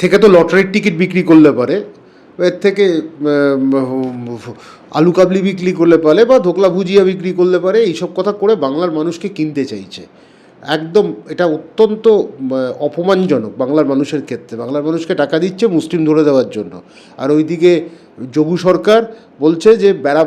থেকে তো লটারির টিকিট বিক্রি করলে পারে, এর থেকে আলু কাবলি বিক্রি করলে পারে বা ধোকলা ভুজিয়া বিক্রি করলে পারে, এইসব কথা করে বাংলার মানুষকে কিনতে চাইছে। একদম এটা অত্যন্ত অপমানজনক বাংলার মানুষের ক্ষেত্রে। বাংলার মানুষকে টাকা দিচ্ছে মুসলিম ধরে দেওয়ার জন্য। আর ওইদিকে যোগু সরকার বলছে যে, বেড়া,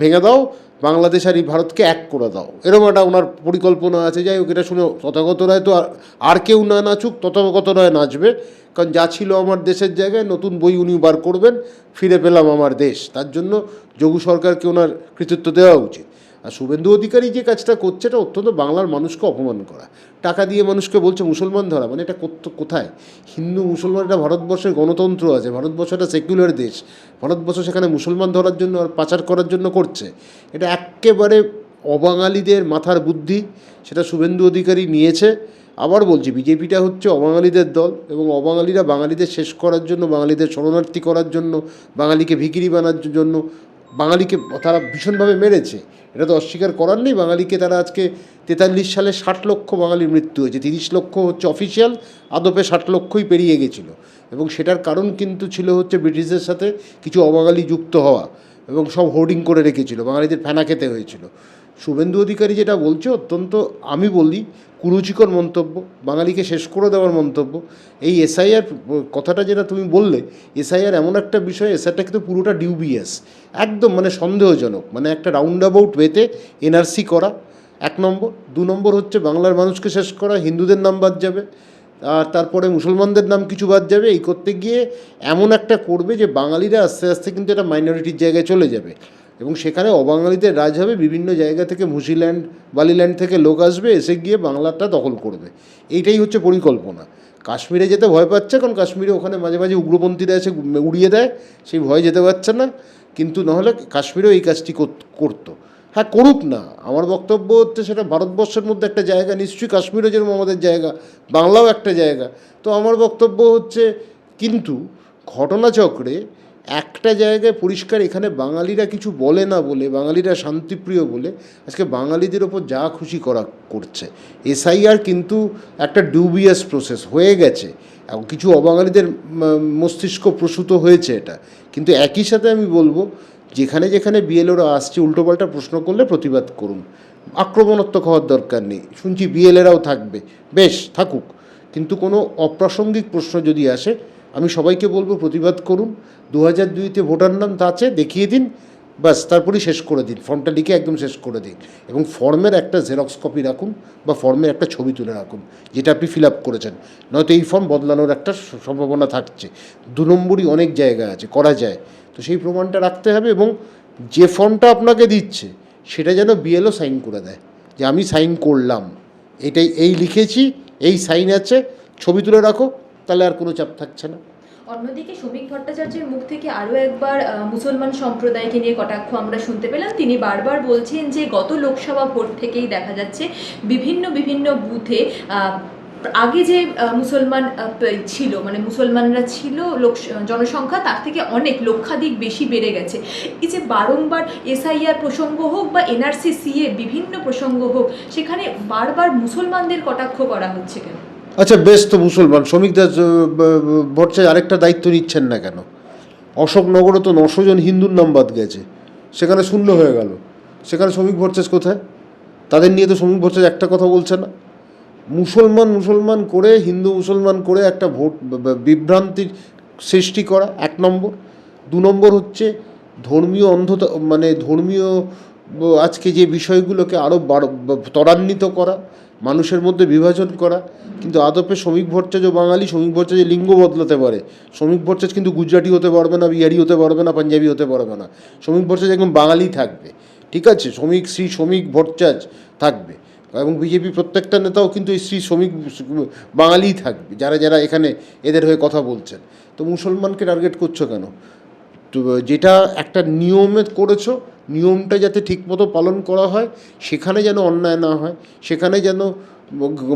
ভেঙে দাও বাংলাদেশ আর এই ভারতকে এক করে দাও। এরকম একটা ওনার পরিকল্পনা আছে। যাই হোক, এটা শুনে তথাগত রায় তো আর- কেউ না নাচুক, তথাগত রায় নাচবে। কারণ যা ছিল আমার দেশের জায়গায়, নতুন বই উনি বার করবেন, ফিরে পেলাম আমার দেশ। তার জন্য যোগু সরকারকে ওনার কৃতিত্ব দেওয়া উচিত। আর শুভেন্দু অধিকারী যে কাজটা করছে এটা অত্যন্ত বাংলার মানুষকে অপমান করা। টাকা দিয়ে মানুষকে বলছে মুসলমান ধরা মানে এটা কোথায়? হিন্দু মুসলমান, এটা ভারতবর্ষের গণতন্ত্র আছে, ভারতবর্ষ একটা সেকুলার দেশ। ভারতবর্ষ সেখানে মুসলমান ধরার জন্য আর পাচার করার জন্য করছে। এটা একেবারে অবাঙালিদের মাথার বুদ্ধি, সেটা শুভেন্দু অধিকারী নিয়েছে। আবার বলছি, বিজেপিটা হচ্ছে অবাঙালিদের দল এবং অবাঙালিরা বাঙালিদের শেষ করার জন্য, বাঙালিদের শরণার্থী করার জন্য, বাঙালিকে ভিকিরি বানার জন্য বাঙালিকে তারা ভীষণভাবে মেরেছে। এটা তো অস্বীকার করার নেই। বাঙালিকে তারা আজকে তেতাল্লিশ সালে ষাট লক্ষ বাঙালির মৃত্যু হয়েছে। তিরিশ লক্ষ হচ্ছে অফিসিয়াল আদপে ষাট লক্ষই পেরিয়ে গেছিল। এবং সেটার কারণ কিন্তু ছিল হচ্ছে ব্রিটিশদের সাথে কিছু অবাঙালি যুক্ত হওয়া এবং সব হোর্ডিং করে রেখেছিল। বাঙালিদের ফেনা খেতে হয়েছিল। শুভেন্দু অধিকারী যেটা বলছে অত্যন্ত আমি বলি কুরুচিকর মন্তব্য, বাঙালিকে শেষ করে দেওয়ার মন্তব্য, এই এসআইআর কথাটা যেটা তুমি বললে, এসআইআর এমন একটা বিষয়, এসআইআরটা কিন্তু পুরোটা ডিউবিএস একদম মানে সন্দেহজনক মানে একটা রাউন্ড অ্যাবাউট ওয়েতে এনআরসি করা, এক নম্বর। দু নম্বর হচ্ছে বাংলার মানুষকে শেষ করা, হিন্দুদের নাম বাদ যাবে, আর তারপরে মুসলমানদের নাম কিছু বাদ যাবে, এই করতে গিয়ে এমন একটা করবে যে বাঙালিরা আস্তে আস্তে কিন্তু এটা মাইনরিটির জায়গায় চলে যাবে। এবং সেখানে অবাঙালিদের রাজ হবে, বিভিন্ন জায়গা থেকে মুসিল্যান্ড, বালিল্যান্ড থেকে লোক আসবে, এসে গিয়ে বাংলাটা দখল করবে। এইটাই হচ্ছে পরিকল্পনা। কাশ্মীরে যেতে ভয় পাচ্ছে, কারণ কাশ্মীরে ওখানে মাঝে মাঝে উগ্রপন্থীরা এসে উড়িয়ে দেয়, সেই ভয় যেতে পারছে না। কিন্তু নাহলে কাশ্মীরেও এই কাজটি কর- করতো। হ্যাঁ করুক না। আমার বক্তব্য হচ্ছে সেটা ভারতবর্ষের মধ্যে একটা জায়গা, নিশ্চয়ই কাশ্মীরও যেরকম আমাদের জায়গা, বাংলাও একটা জায়গা। তো আমার বক্তব্য হচ্ছে, কিন্তু ঘটনাচক্রে একটা জায়গায় পরিষ্কার, এখানে বাঙালিরা কিছু বলে না বলে, বাঙালিরা শান্তিপ্রিয় বলে আজকে বাঙালিদের ওপর যা খুশি করা করছে। এসআইআর কিন্তু একটা ডিউবিয়াস প্রসেস হয়ে গেছে। এবং কিছু অবাঙালিদের মস্তিষ্ক প্রসূত হয়েছে এটা। কিন্তু একই সাথে আমি বলব, যেখানে যেখানে বিএলওরা আসছে, উল্টোপাল্টা প্রশ্ন করলে প্রতিবাদ করুন। আক্রমণাত্মক হওয়ার দরকার নেই। শুনছি বিএলএরাও থাকবে। বেশ, থাকুক। কিন্তু কোনো অপ্রাসঙ্গিক প্রশ্ন যদি আসে আমি সবাইকে বলব প্রতিবাদ করুন। দু হাজার দুইতে ভোটার নাম তা আছে, দেখিয়ে দিন। ব্যাস, তারপরেই শেষ করে দিন। ফর্মটা লিখে একদম শেষ করে দিন। এবং ফর্মের একটা জেরক্স কপি রাখুন বা ফর্মের একটা ছবি তুলে রাখুন, যেটা আপনি ফিল আপ করেছেন। নয়তো এই ফর্ম বদলানোর একটা সম্ভাবনা থাকছে। দু নম্বরই অনেক জায়গা আছে, করা যায়। তো সেই প্রমাণটা রাখতে হবে এবং যে ফর্মটা আপনাকে দিচ্ছে, সেটা যেন বিএলও সাইন করে দেয় যে আমি সাইন করলাম। এটাই, এই লিখেছি, এই সাইন আছে, ছবি তুলে রাখো। তাহলে আর কোনো চাপ থাকছে না। অন্যদিকে শ্রমিক ভট্টাচার্যের মুখ থেকে আরও একবার মুসলমান সম্প্রদায়কে নিয়ে কটাক্ষ আমরা শুনতে পেলাম। তিনি বারবার বলছেন যে, গত লোকসভা ভোট থেকেই দেখা যাচ্ছে বিভিন্ন বিভিন্ন বুথে আগে যে মুসলমান ছিল মানে মুসলমানরা ছিল লোক, জনসংখ্যা, তার থেকে অনেক লক্ষাধিক বেশি বেড়ে গেছে। এই যে বারংবার এসআইআর প্রসঙ্গ হোক বা এনআরসি সিএ বিভিন্ন প্রসঙ্গ হোক, সেখানে বারবার মুসলমানদের কটাক্ষ করা হচ্ছে কেন? আচ্ছা বেশ তো মুসলমান। শ্রমিক দাস আরেকটা দায়িত্ব নিচ্ছেন না কেন? অশোকনগরে তো নশো জন হিন্দুর নাম বাদ গেছে। সেখানে শূন্য হয়ে গেল। সেখানে শ্রমিক ভট্টাচার্য কোথায়? তাদের নিয়ে তো শ্রমিক ভট্টাচার্য একটা কথা বলছে না। মুসলমান মুসলমান করে, হিন্দু মুসলমান করে একটা ভোট বিভ্রান্তির সৃষ্টি করা এক নম্বর। দু নম্বর হচ্ছে ধর্মীয় অন্ধতা মানে ধর্মীয় আজকে যে বিষয়গুলোকে আরও ত্বরান্বিত করা মানুষের মধ্যে বিভাজন করা, কিন্তু আদপে শ্রমিক ভট্টাচার্য বাঙালি, শ্রমিক ভট্টাচার্য লিঙ্গ বদলাতে পারে। শ্রমিক ভট্টাচার্য কিন্তু গুজরাটি হতে পারবে না, বিহারি হতে পারবে না, পাঞ্জাবি হতে পারবে না। শ্রমিক ভট্টাচার্য একদম বাঙালি থাকবে। ঠিক আছে? শ্রমিক, শ্রী শ্রমিক ভট্টাচার্য থাকবে। এবং বিজেপি প্রত্যেকটা নেতাও কিন্তু এই শ্রী শ্রমিক, বাঙালিই থাকবে, যারা যারা এখানে এদের হয়ে কথা বলছেন। তো মুসলমানকে টার্গেট করছ কেন? যেটা একটা নিয়মে করেছ, নিয়মটা যাতে ঠিকমতো পালন করা হয়, সেখানে যেন অন্যায় না হয়, সেখানে যেন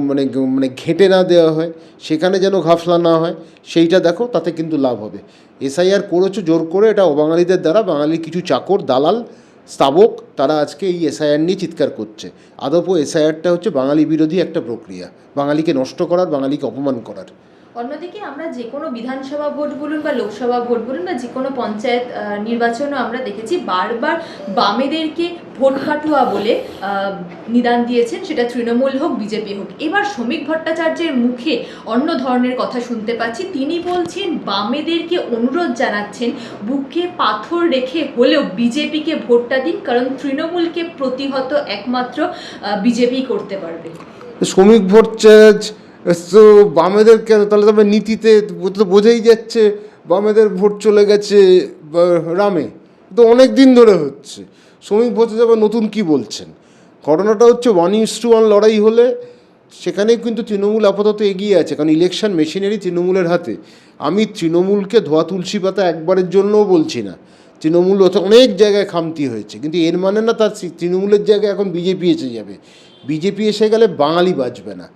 মানে মানে ঘেঁটে না দেওয়া হয়, সেখানে যেন ঘাফলা না হয়, সেইটা দেখো, তাতে কিন্তু লাভ হবে। এসআইআর করেছ জোর করে, এটা অবাঙালিদের দ্বারা, বাঙালির কিছু চাকর, দালাল, স্তাবক, তারা আজকে এই এসআইআর নিয়ে চিৎকার করছে। আদপও এসআইআরটা হচ্ছে বাঙালি বিরোধী একটা প্রক্রিয়া, বাঙালিকে নষ্ট করার, বাঙালিকে অপমান করার। অন্যদিকে আমরা যে কোনো বিধানসভা ভোট বলুন বা লোকসভা ভোট বলুন বা যে কোনো পঞ্চায়েত নির্বাচনও আমরা দেখেছি বারবার বামেদেরকে ভোট কাটুয়া বলে নিদান দিয়েছেন। সেটা তৃণমূল হোক, বিজেপি হোক। এবার শ্রমিক ভট্টাচার্যের মুখে অন্য ধরনের কথা শুনতে পাচ্ছি। তিনি বলছেন, বামেদেরকে অনুরোধ জানাচ্ছেন, বুকে পাথর রেখে হলেও বিজেপিকে ভোটটা দিন, কারণ তৃণমূলকে প্রতিহত একমাত্র বিজেপি করতে পারবে। শ্রমিক ভট্টাচার্য তো বামেদের কেন? তাহলে তবে নীতিতে তো বোঝাই যাচ্ছে, বামেদের ভোট চলে গেছে রামে। তো অনেক দিন ধরে হচ্ছে। শ্রমিক ভট্টাচার্য আবার নতুন কি বলছেন? ঘটনাটা হচ্ছে ওয়ান ইস টু ওয়ান লড়াই হলে সেখানে কিন্তু তৃণমূল আপাতত এগিয়ে আছে, কারণ ইলেকশন মেশিনারি তৃণমূলের হাতে। আমি তৃণমূলকে ধোয়া তুলসী পাতা একবারের জন্যও বলছি না। তৃণমূল অনেক জায়গায় খামতি হয়েছে, কিন্তু এর মানে না তার সি- তৃণমূলের জায়গায় এখন বিজেপি এসে যাবে। বিজেপি এসে গেলে বাঙালি বাঁচবে না।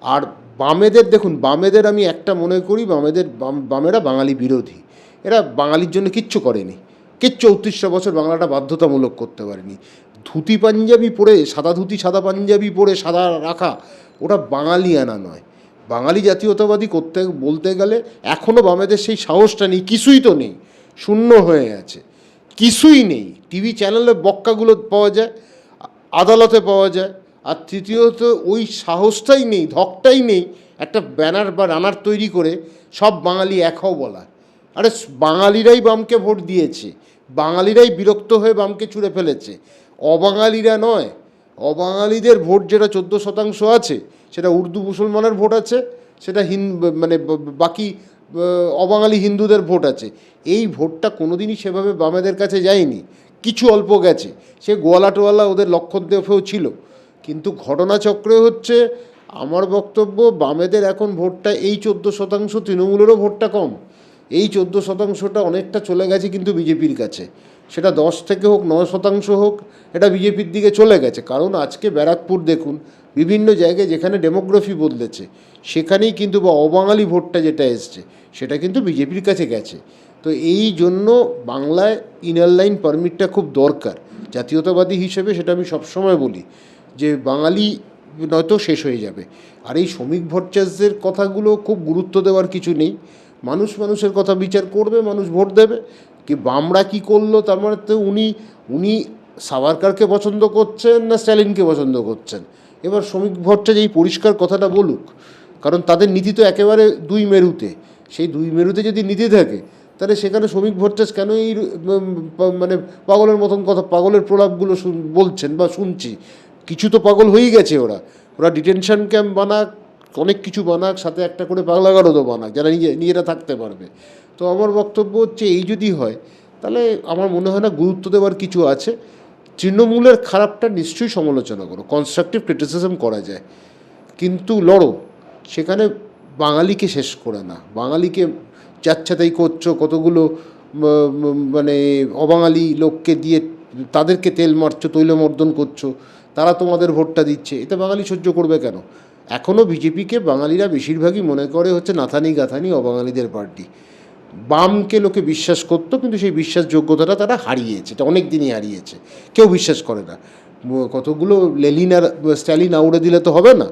আর বামেদের, দেখুন, বামেদের আমি একটা মনে করি, বামেদের, বাম- বামেরা বাঙালি বিরোধী। এরা বাঙালির জন্য কিচ্ছু করেনি। কিচ্ছু চৌত্রিশটা বছর বাংলাটা বাধ্যতামূলক করতে পারেনি। ধুতি পাঞ্জাবি পরে, সাদা ধুতি, সাদা পাঞ্জাবি পরে সাদা রাখা, ওটা বাঙালিয়ানা নয়। বাঙালি জাতীয়তাবাদী করতে, বলতে গেলে এখনও বামেদের সেই সাহসটা নেই, কিছুই তো নেই। শূন্য হয়ে আছে। কিছুই নেই। টিভি চ্যানেলে বক্কাগুলো পাওয়া যায় আদালতে পাওয়া যায় আর তৃতীয়ত ওই সাহসটাই নেই, ধকটাই নেই একটা ব্যানার বা রানার তৈরি করে সব বাঙালি এক হও বলা। আরে বাঙালিরাই বামকে ভোট দিয়েছে, বাঙালিরাই বিরক্ত হয়ে বামকে ছুঁড়ে ফেলেছে। অবাঙালিরা নয়, অবাঙালিদের ভোট যেটা চোদ্দ শতাংশ আছে, সেটা উর্দু মুসলমানের ভোট আছে, সেটা হিন মানে বাকি অবাঙালি হিন্দুদের ভোট আছে। এই ভোটটা কোনোদিনই সেভাবে বামেদের কাছে যায়নি, কিছু অল্প গেছে। সে গোয়ালাটোয়ালা ওদের লক্ষদ্বীপেও ছিল। কিন্তু ঘটনাচক্রে হচ্ছে আমার বক্তব্য, বামেদের এখন ভোটটা এই চোদ্দ শতাংশ, তৃণমূলেরও ভোটটা কম। এই চোদ্দ শতাংশটা অনেকটা চলে গেছে কিন্তু বিজেপির কাছে। সেটা দশ থেকে হোক, নয় শতাংশ হোক, এটা বিজেপির দিকে চলে গেছে। কারণ আজকে ব্যারাকপুর দেখুন, বিভিন্ন জায়গায় যেখানে ডেমোগ্রাফি বদলেছে, সেখানেই কিন্তু বা অবাঙালি ভোটটা যেটা এসছে, সেটা কিন্তু বিজেপির কাছে গেছে। তো এই জন্য বাংলায় ইনার লাইন পারমিটটা খুব দরকার। জাতীয়তাবাদী হিসেবে সেটা আমি সবসময় বলি। যে বাঙালি নয়তো শেষ হয়ে যাবে। আর এই শ্রমিক ভট্টাচার্যের কথাগুলো খুব গুরুত্ব দেওয়ার কিছু নেই। মানুষ মানুষের কথা বিচার করবে, মানুষ ভোট দেবে। কি বামরা কি করল, তার মানে তো উনি উনি সাভারকারকে পছন্দ করছেন না স্ট্যালিনকে পছন্দ করছেন? এবার শ্রমিক ভট্টাচার্য এই পরিষ্কার কথাটা বলুক, কারণ তাদের নীতি তো একেবারে দুই মেরুতে। সেই দুই মেরুতে যদি নীতি থাকে, তাহলে সেখানে শ্রমিক ভট্টাচার্য কেন এই মানে পাগলের মতন কথা, পাগলের প্রলাপগুলো বলছেন বা শুনছি? কিছু তো পাগল হয়েই গেছে ওরা। ওরা ডিটেনশন ক্যাম্প বানাক, অনেক কিছু বানাক, সাথে একটা করে বাংলাগারও বানাক, যারা নিজে, নিজেরা থাকতে পারবে। তো আমার বক্তব্য হচ্ছে এই যদি হয়, তাহলে আমার মনে হয় না গুরুত্ব দেওয়ার কিছু আছে। তৃণমূলের খারাপটা নিশ্চয়ই সমালোচনা করো কনস্ট্রাকটিভ ক্রিটিসিজম করা যায়। কিন্তু লড়ো, সেখানে বাঙালিকে শেষ করে না। বাঙালিকে যাচ্ছাতাই করছ, কতগুলো মানে অবাঙালি লোককে দিয়ে তাদেরকে তেল মারছো, তৈলমর্দন করছ। তারা তোমাদের ভোটটা দিচ্ছে। এতে বাঙালি সহ্য করবে কেন? এখনও বিজেপিকে বাঙালিরা বেশিরভাগই মনে করে হচ্ছে নাথানি গাথানি অবাঙালিদের পার্টি বামকে লোকে বিশ্বাস করতো, কিন্তু সেই বিশ্বাসযোগ্যতাটা তারা হারিয়েছে, এটা অনেক দিনই হারিয়েছে। কেউ বিশ্বাস করে না। কতগুলো লেলিন আর স্ট্যালিন আউড়ে দিলে তো হবে না।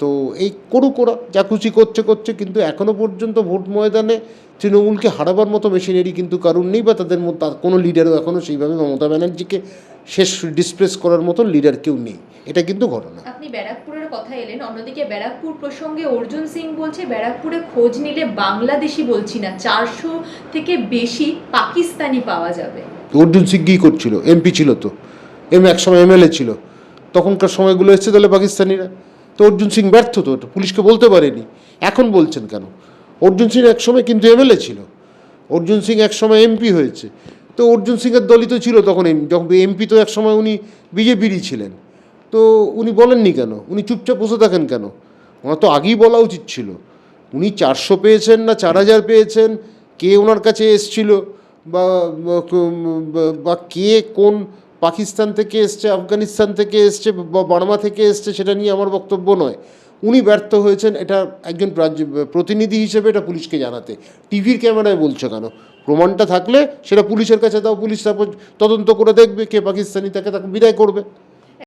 তো এই করুক ওরা, যা খুশি করছে করছে, কিন্তু এখনও পর্যন্ত ভোট ময়দানে তৃণমূলকে হারাবার মতো মেশিনারি কিন্তু কারণ নেই, বা তাদের মধ্যে কোনো লিডারও এখনও সেইভাবে মমতা ব্যানার্জিকে শেষ ডিসপ্লেস করার মতন লিডার কেউ নেই। এটা কিন্তু ঘটনা। আপনি ব্যারাকপুরের কথা এলেন অন্যদিকে ব্যারাকপুর প্রসঙ্গে অর্জুন সিং বলছে ব্যারাকপুরে খোঁজ নিলে বাংলাদেশি বলছি না চারশো থেকে বেশি পাকিস্তানি পাওয়া যাবে। অর্জুন সিং কী করছিল? এমপি ছিল তো। এম একসময় এমএলএ ছিল। তখনকার সময়গুলো এসছে তাহলে পাকিস্তানিরা। তো অর্জুন সিং ব্যর্থ তো পুলিশকে বলতে পারেনি। এখন বলছেন কেন? অর্জুন সিং একসময় কিন্তু এমএলএ ছিল। অর্জুন সিং একসময় এমপি হয়েছে। তো অর্জুন সিংয়ের দলই তো ছিল তখন যখন এমপি তো একসময় উনি বিজেপিরই ছিলেন। তো উনি বলেননি কেন? উনি চুপচাপ বসে থাকেন কেন? ওনার তো আগেই বলা উচিত ছিল। উনি চারশো পেয়েছেন না চার হাজার পেয়েছেন? কে ওনার কাছে এসছিল? বা, বা- কে কোন পাকিস্তান থেকে এসছে, আফগানিস্তান থেকে এসছে, বা বার্মা থেকে এসছে সেটা নিয়ে আমার বক্তব্য নয়। উনি ব্যর্থ হয়েছেন। এটা একজন প্রতিনিধি হিসেবে এটা পুলিশকে জানাতে। টিভির ক্যামেরায় বলছো কেন? প্রমাণটা থাকলে সেটা পুলিশের কাছে দাও, পুলিশ তারপর তদন্ত করে দেখবে কে পাকিস্তানি, তাকে তাকে বিদায় করবে।